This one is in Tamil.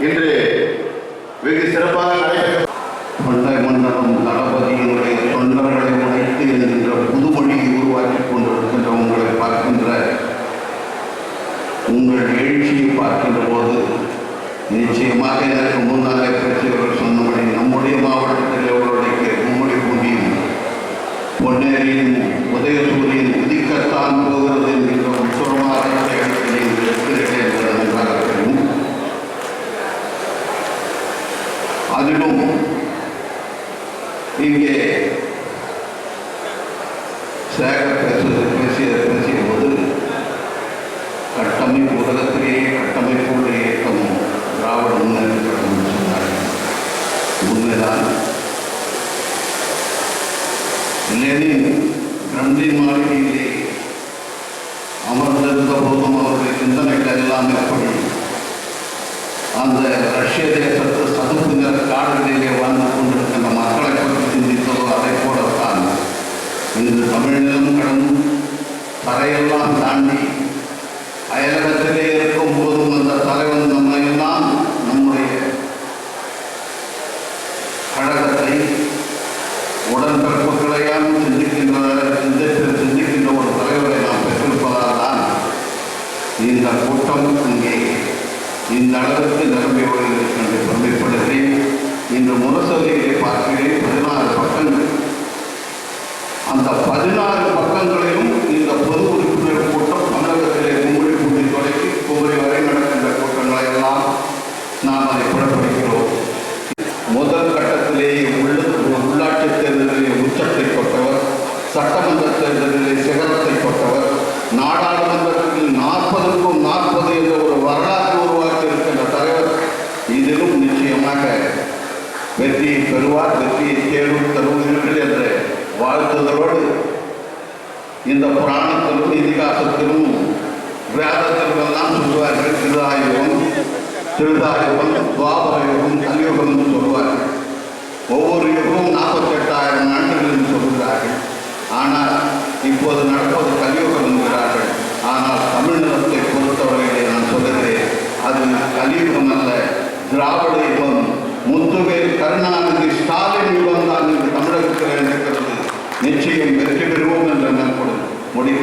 இன்று வெகு சிறப்பாக நடைபெற்ற தொண்டை மன்னரும் தளபதியினுடைய தொண்டர்களை உழைத்து என்கின்ற புதுமொழியை உருவாக்கி கொண்டிருக்கின்ற உங்களை பார்க்கின்ற உங்கள் எழுச்சியை பார்க்கின்ற போது நிச்சயமாக எனக்கு முன்னாலே பேசியவர்கள் அதிலும் இங்கே சேகர் பேச பேசிய பேசிய போது கட்டமைப்பு உலகத்திலேயே கட்டமைப்புள்ள இயக்கம் திராவிட முன்னேற்ற கழகம் சொன்னார்கள் உண்மைதான். லெனின் கிரம்லின் மாளிகையிலே அமர்ந்திருந்த போதும் அவருடைய சிந்தனைகள் எல்லாம் எப்படி? அந்த ரஷ்ய தேசத்தை காடுகளிலே வாழ்ந்து கொண்டிருக்கின்ற மக்களை பற்றி சிந்தித்ததோ அதை போலத்தான். இன்று தமிழிலும் கடந்து தரையெல்லாம் தாண்டி அயலகத்திலே இருக்கும் போதும் அந்த தலைவன் நம்மையெல்லாம் நம்முடைய கழகத்தை உடன்பிறப்புகளையாம் சிந்திக்கின்ற சிந்தித்து சிந்திக்கின்ற ஒரு தலைவரை நாம் பெற்றிருப்பதால் தான் இந்த கூட்டம் இங்கே இந்த அளவுக்கு நிரம்பி வருகிறது என்று பெருமைப்படுகிறேன் இன்று முரசொலியிலே பார்க்கிறேன் பதினாறு பக்கங்கள் அந்த பதினாறு பக்கங்களையும் இந்த பொது உறுப்பினர் கூட்டம் தமிழகத்திலே கும்படி கூட்டி தொடங்கி குமரி வரை நடக்கின்ற கூட்டங்களை எல்லாம் நாம் அதை புறப்படுகிறோம் முதல் கட்டத்திலேயே உள்ள உள்ளாட்சி தேர்தலிலே உச்சத்தை கொட்டவர் சட்டமன்ற தேர்தலிலே சிகரத்தை கொட்டவர் நாடாளுமன்றத்தில் நாற்பதுக்கும் நாற்பது என்ற ஒரு வரலாறு உருவாக்கி இருக்கின்ற தலைவர் இதிலும் நிச்சயமாக வெற்றியை பெறுவார் வெற்றியை தேடும் தருவீர்கள் என்ற வாழ்த்துதலோடு இந்த புராணத்திலும் இதிகாசத்திலும் வேதத்திலும் எல்லாம் சொல்வார்கள். திருதாயுகம் திருதாயுகம் துவாபரயுகம் கலியுகம் சொல்வார்கள். ஒவ்வொரு யுகமும் நாற்பத்தெட்டாயிரம் ஆண்டுகள் என்று சொல்கிறார்கள். ஆனால் இப்போது நடப்பது கலியுகம் என்கிறார்கள். ஆனால் தமிழ்நிலத்தை பொறுத்தவரையிலே நான் சொல்கிறேன் அது கலியுகம் அல்ல திராவிட யுகம். முத்துவேல் முடிவு